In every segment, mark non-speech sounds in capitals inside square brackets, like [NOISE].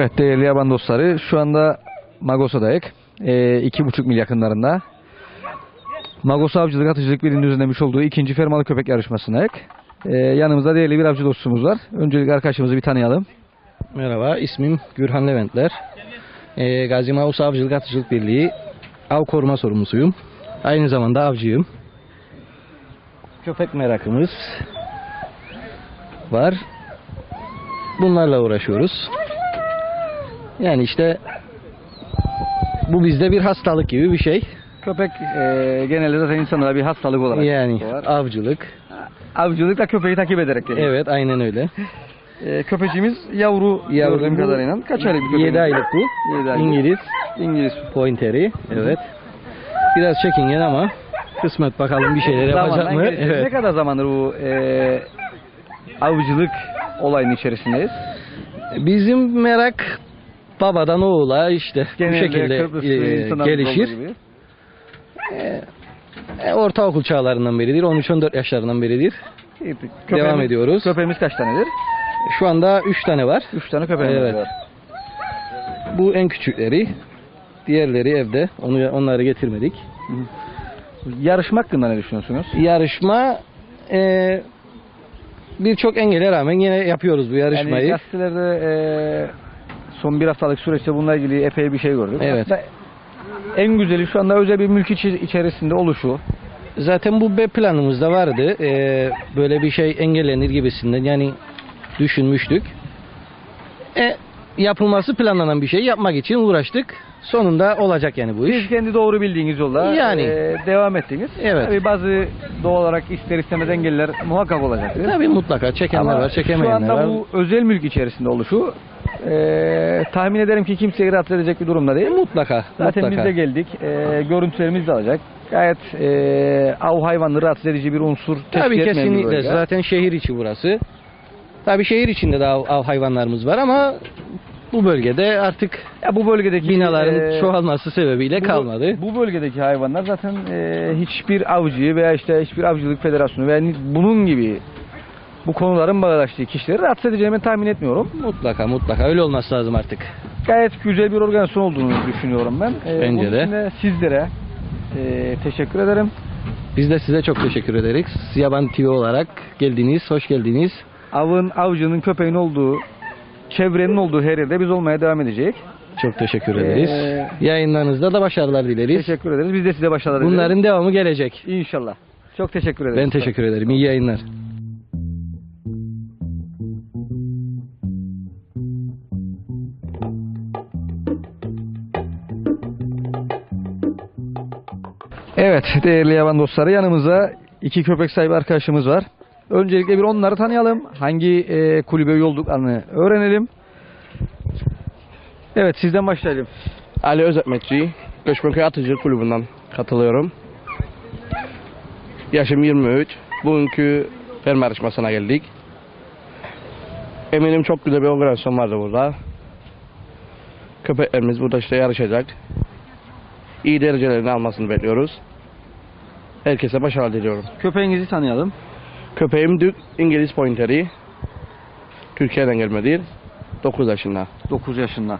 Evet değerli yaban dostları şu anda Magosa'dayız. Ee, iki buçuk mil yakınlarında. Magos Avcılık Atıcılık Birliği'nin düzenlemiş olduğu ikinci fermalı köpek yarışmasındayız. Ee, yanımızda değerli bir avcı dostumuz var. Öncelikle arkadaşımızı bir tanıyalım. Merhaba, ismim Gürhan Leventler. Ee, Gazi Mavus Avcılık Atıcılık Birliği av koruma sorumlusuyum. Aynı zamanda avcıyım. Köpek merakımız var. Bunlarla uğraşıyoruz. Yani işte bu bizde bir hastalık gibi bir şey. Köpek e, genelde zaten insanlara bir hastalık olarak Yani var. avcılık. Avcılıkla köpeği takip ederek geliyor. Evet, aynen öyle. Ee, köpeciğimiz yavru, Yavru gördüğüm bu- kadarıyla. Kaç aylık bir köpeğimiz? 7 aylık bu. Yedi aylık. İngiliz İngiliz. pointeri. Evet. Biraz çekingen ama kısmet bakalım bir şeyler yapacak mı? gelişti. Ne Evet. kadar zamandır bu e, avcılık olayının içerisindeyiz? Bizim merak babadan oğula işte bu Genelde şekilde Kıbrıslı e, insanlar gelişir. gibi. E, ortaokul çağlarından beridir. 13-14 yaşlarından beridir. İyi, Devam ediyoruz. Köpeğimiz kaç tanedir? Şu anda 3 tane var. Üç tane köpeğimiz Evet. var. Bu en küçükleri. Diğerleri evde. Onu onları getirmedik. Yarışma hakkında ne düşünüyorsunuz? Yarışma e, birçok engele rağmen yine yapıyoruz bu yarışmayı. Yani gazetelerde e, son bir haftalık süreçte bununla ilgili epey bir şey gördük. Evet. Hatta en güzeli şu anda özel bir mülk içi- içerisinde oluşu. Zaten bu B planımızda vardı. Ee, böyle bir şey engellenir gibisinden yani düşünmüştük. E, yapılması planlanan bir şey yapmak için uğraştık. Sonunda olacak yani bu Siz iş. kendi doğru bildiğiniz yolda Yani. e, devam ettiniz. Evet. Tabii bazı doğal olarak ister istemez engeller muhakkak olacaktır. Tabii mutlaka çekenler Ama var, şu çekemeyenler anda var. bu özel mülk içerisinde oluşu e, tahmin ederim ki kimseyi rahatsız edecek bir durumda değil. Mutlaka, Zaten mutlaka. biz de geldik. E, görüntülerimiz de alacak. Gayet e, av hayvanları rahatsız edici bir unsur tespit Tabii etmeyen bir kesinlikle. bölge. Zaten şehir içi burası. Tabii şehir içinde de av, av hayvanlarımız var ama bu bölgede artık Ya bu bölgedeki binaların e, çoğalması sebebiyle bu- kalmadı. Bu bölgedeki hayvanlar zaten e, hiçbir avcıyı veya işte hiçbir avcılık federasyonu veya ni- bunun gibi bu konuların bağdaştığı kişileri rahatsız edeceğimi tahmin etmiyorum. Mutlaka mutlaka öyle olması lazım artık. Gayet güzel bir organizasyon olduğunu düşünüyorum ben. E, Bence bunun de. için de sizlere e, teşekkür ederim. Biz de size çok teşekkür ederiz. Yaban TV olarak geldiniz, hoş geldiniz. Avın, avcının, köpeğin olduğu, çevrenin olduğu her yerde biz olmaya devam edeceğiz. Çok teşekkür ederiz. Ee, Yayınlarınızda da başarılar dileriz. Teşekkür ederiz. Biz de size başarılar dileriz. Bunların devamı gelecek. İnşallah. Çok teşekkür ederiz. Ben teşekkür ederim. İyi yayınlar. Evet değerli yaban dostları yanımızda iki köpek sahibi arkadaşımız var. Öncelikle bir onları tanıyalım. Hangi e, kulübe üye olduklarını öğrenelim. Evet sizden başlayalım. Ali Özetmekçi, Göçmenköy Atıcılık Kulübü'nden katılıyorum. Yaşım 23. Bugünkü ferma yarışmasına geldik. Eminim çok güzel bir organizasyon vardı burada. Köpeklerimiz burada işte yarışacak. İyi derecelerini almasını bekliyoruz. Herkese başarılar diliyorum. Köpeğinizi tanıyalım. Köpeğim Dük İngiliz Pointeri. Türkiye'den gelmedir. 9 yaşında. 9 yaşında.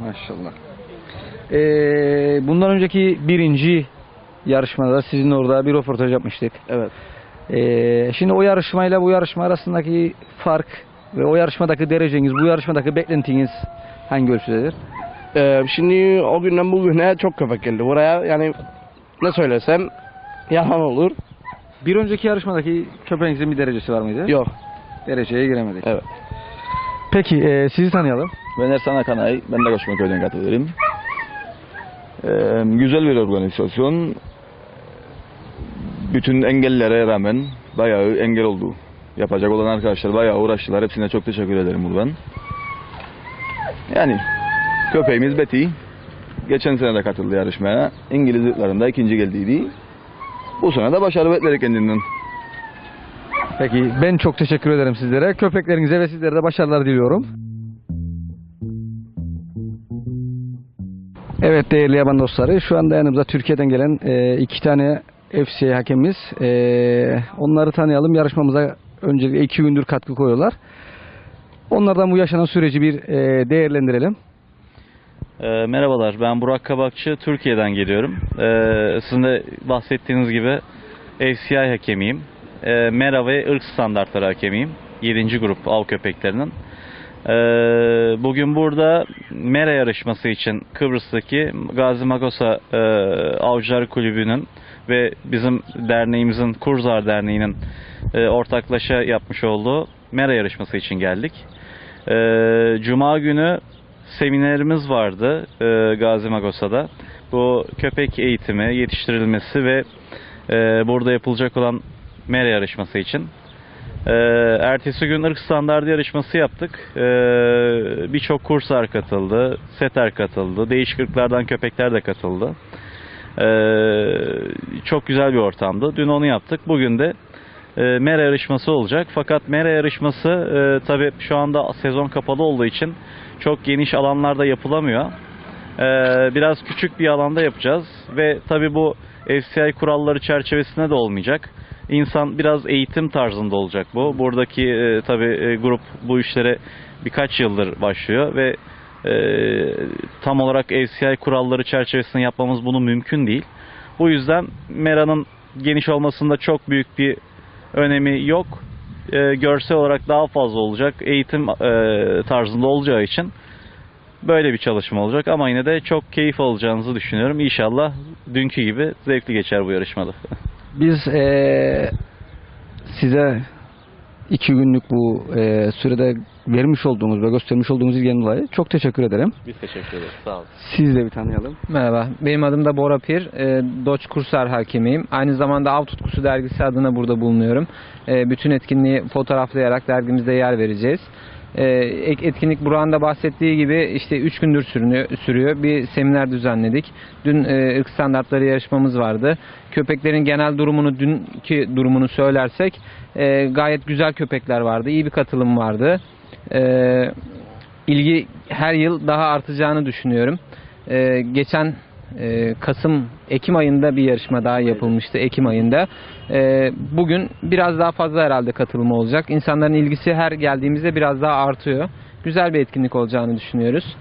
Maşallah. Ee, bundan önceki birinci yarışmada sizin orada bir röportaj yapmıştık. Evet. Ee, şimdi o yarışmayla bu yarışma arasındaki fark ve o yarışmadaki dereceniz, bu yarışmadaki beklentiniz hangi ölçüdedir? Ee, şimdi o günden bugüne çok köpek geldi buraya. Yani ne söylesem yalan olur. Bir önceki yarışmadaki köpeğinizin bir derecesi var mıydı? Yok. Dereceye giremedik. Evet. Peki e, sizi tanıyalım. Ben Ersan Akanay, ben de Koçmaköy'den katılırım. Ee, güzel bir organizasyon. Bütün engellere rağmen bayağı engel oldu. Yapacak olan arkadaşlar bayağı uğraştılar. Hepsine çok teşekkür ederim buradan. Yani köpeğimiz Betty. Geçen sene de katıldı yarışmaya. İngiliz ırklarında ikinci geldiydi. Bu sene de başarı bekleri kendinden. Peki ben çok teşekkür ederim sizlere. Köpeklerinize ve sizlere de başarılar diliyorum. Evet değerli yaban dostları şu anda yanımızda Türkiye'den gelen e, iki tane FCA hakemimiz. E, onları tanıyalım. Yarışmamıza öncelikle iki gündür katkı koyuyorlar. Onlardan bu yaşanan süreci bir e, değerlendirelim. Ee, merhabalar, ben Burak Kabakçı, Türkiye'den geliyorum. Ee, sizin de bahsettiğiniz gibi FCI hakemiyim. Ee, Mera ve ırk standartları hakemiyim. 7. grup av köpeklerinin. Ee, bugün burada Mera yarışması için Kıbrıs'taki Gazi Magosa e, Avcılar Kulübü'nün ve bizim derneğimizin Kurzar Derneği'nin e, ortaklaşa yapmış olduğu Mera yarışması için geldik. Ee, Cuma günü seminerimiz vardı e, Gazi Magosa'da. Bu köpek eğitimi, yetiştirilmesi ve e, burada yapılacak olan mera yarışması için. E, ertesi gün ırk standardı yarışması yaptık. E, Birçok kurslar katıldı, seter katıldı, değişik ırklardan köpekler de katıldı. E, çok güzel bir ortamdı. Dün onu yaptık. Bugün de mera yarışması olacak. Fakat mera yarışması e, tabii şu anda sezon kapalı olduğu için çok geniş alanlarda yapılamıyor. Ee, biraz küçük bir alanda yapacağız ve tabii bu FCI kuralları çerçevesinde de olmayacak. İnsan biraz eğitim tarzında olacak bu. Buradaki e, tabii e, grup bu işlere birkaç yıldır başlıyor ve e, tam olarak FCI kuralları çerçevesinde yapmamız bunu mümkün değil. Bu yüzden Mera'nın geniş olmasında çok büyük bir önemi yok e, görsel olarak daha fazla olacak. Eğitim e, tarzında olacağı için böyle bir çalışma olacak ama yine de çok keyif alacağınızı düşünüyorum. İnşallah dünkü gibi zevkli geçer bu yarışmada. [LAUGHS] Biz e, size iki günlük bu e, sürede vermiş olduğumuz ve göstermiş olduğumuz ilgiden dolayı çok teşekkür ederim. Biz teşekkür ederiz. Sağ olun. Siz de bir tanıyalım. Merhaba, benim adım da Bora Pir. E, Doç Kursar hakemiyim. Aynı zamanda Av Tutkusu dergisi adına burada bulunuyorum. E, bütün etkinliği fotoğraflayarak dergimizde yer vereceğiz. E, ek- etkinlik Burak'ın da bahsettiği gibi işte 3 gündür sürüyor. Bir seminer düzenledik. Dün e, ırk standartları yarışmamız vardı. Köpeklerin genel durumunu, dünkü durumunu söylersek e, gayet güzel köpekler vardı. İyi bir katılım vardı. E, ilgi her yıl daha artacağını düşünüyorum. Ee, geçen e, Kasım Ekim ayında bir yarışma daha yapılmıştı Ekim ayında. Ee, bugün biraz daha fazla herhalde katılım olacak. İnsanların ilgisi her geldiğimizde biraz daha artıyor. Güzel bir etkinlik olacağını düşünüyoruz.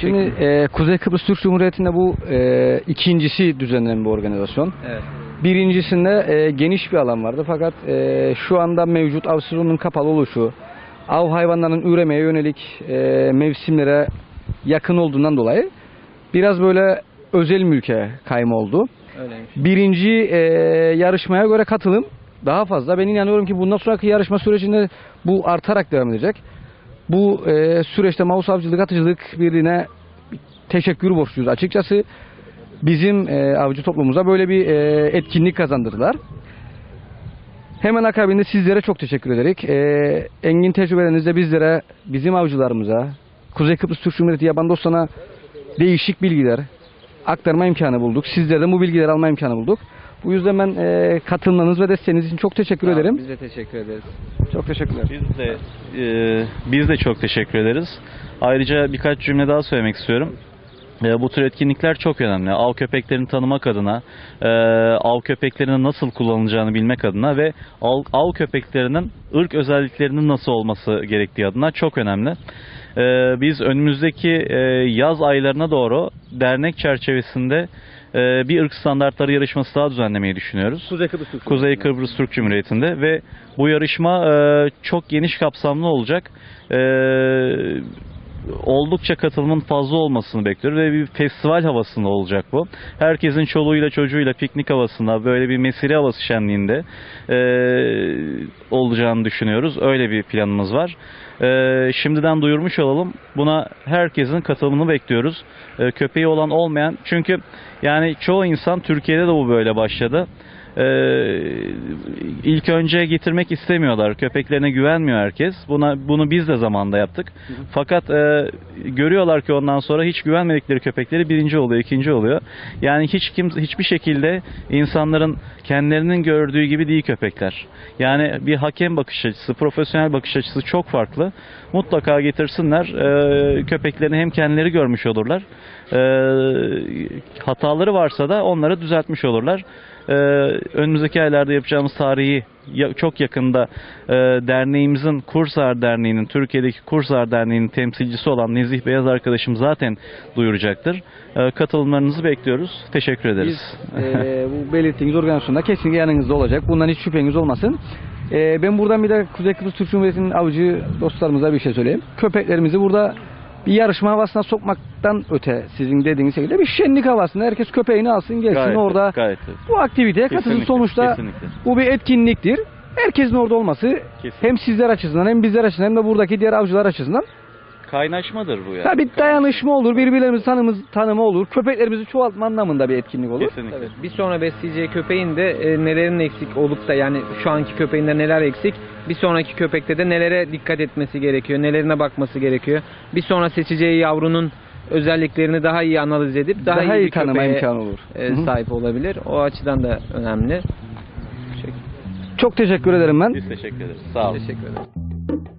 Şimdi e, Kuzey Kıbrıs Türk Cumhuriyeti'nde bu e, ikincisi düzenlenen bir organizasyon. Evet. Birincisinde e, geniş bir alan vardı fakat e, şu anda mevcut av sezonunun kapalı oluşu, av hayvanlarının üremeye yönelik e, mevsimlere yakın olduğundan dolayı biraz böyle özel mülke kayma oldu. Öyleymiş. Birinci e, yarışmaya göre katılım daha fazla. Ben inanıyorum ki bundan sonraki yarışma sürecinde bu artarak devam edecek. Bu e, süreçte Mavus Avcılık Atıcılık Birliği'ne teşekkür borçluyuz açıkçası. Bizim e, avcı toplumumuza böyle bir e, etkinlik kazandırdılar. Hemen akabinde sizlere çok teşekkür ederek e, engin tecrübelerinizle bizlere, bizim avcılarımıza, Kuzey Kıbrıs Türk Cumhuriyeti yaban dostlarına değişik bilgiler aktarma imkanı bulduk. Sizlerden bu bilgileri alma imkanı bulduk. Bu yüzden ben e, katılmanız ve desteğiniz için çok teşekkür olun, ederim. Biz de teşekkür ederiz. Çok teşekkürler. Biz de e, biz de çok teşekkür ederiz. Ayrıca birkaç cümle daha söylemek istiyorum. E, Bu tür etkinlikler çok önemli. Av köpeklerini tanımak adına, e, av köpeklerinin nasıl kullanılacağını bilmek adına ve av, av köpeklerinin ırk özelliklerinin nasıl olması gerektiği adına çok önemli. E, Biz önümüzdeki e, yaz aylarına doğru dernek çerçevesinde e, bir ırk standartları yarışması daha düzenlemeyi düşünüyoruz. Kuzey Kıbrıs Türk Kuzey Kıbrıs Türk Cumhuriyeti'nde ve bu yarışma e, çok geniş kapsamlı olacak. E, oldukça katılımın fazla olmasını bekliyoruz ve bir festival havasında olacak bu. Herkesin çoluğuyla çocuğuyla piknik havasında böyle bir mesire havası şenliğinde e, olacağını düşünüyoruz. Öyle bir planımız var. E, şimdiden duyurmuş olalım. Buna herkesin katılımını bekliyoruz. E, köpeği olan olmayan çünkü yani çoğu insan Türkiye'de de bu böyle başladı. Ee, ilk önce getirmek istemiyorlar. Köpeklerine güvenmiyor herkes. Buna bunu biz de zamanda yaptık. Fakat e, görüyorlar ki ondan sonra hiç güvenmedikleri köpekleri birinci oluyor, ikinci oluyor. Yani hiç kim hiçbir şekilde insanların kendilerinin gördüğü gibi değil köpekler. Yani bir hakem bakış açısı, profesyonel bakış açısı çok farklı. Mutlaka getirsinler. E, köpeklerini hem kendileri görmüş olurlar. E, hataları varsa da onları düzeltmiş olurlar. Ee, önümüzdeki aylarda yapacağımız tarihi ya- çok yakında e, derneğimizin Kursar Derneği'nin Türkiye'deki Kursar Derneği'nin temsilcisi olan Nezih Beyaz arkadaşım zaten duyuracaktır. E, katılımlarınızı bekliyoruz. Teşekkür ederiz. Biz e, bu belirttiğiniz organizasyonda kesinlikle yanınızda olacak. Bundan hiç şüpheniz olmasın. E, ben buradan bir de Kuzey Kıbrıs Türk Cumhuriyeti'nin avcı dostlarımıza bir şey söyleyeyim. Köpeklerimizi burada bir yarışma havasına sokmaktan öte sizin dediğiniz şekilde bir şenlik havasında herkes köpeğini alsın gelsin Gayet, orada gayet. bu aktiviteye katılsın. Sonuçta kesinlikle. bu bir etkinliktir. Herkesin orada olması Kesinlikle. hem sizler açısından hem bizler açısından hem de buradaki diğer avcılar açısından Kaynaşmadır bu yani. tabii dayanışma olur, birbirlerimizi tanımız, tanımı olur, köpeklerimizi çoğaltma anlamında bir etkinlik olur. Kesinlikle. Bir sonra besleyeceği köpeğin de e, nelerin eksik olup da yani şu anki köpeğinde neler eksik, bir sonraki köpekte de nelere dikkat etmesi gerekiyor, nelerine bakması gerekiyor. Bir sonra seçeceği yavrunun özelliklerini daha iyi analiz edip daha, Daha, iyi, iyi bir tanıma imkanı olur. e, sahip olabilir. O açıdan da önemli. Çok teşekkür ederim ben. Biz teşekkür ederiz. Sağ olun. Teşekkür ederim.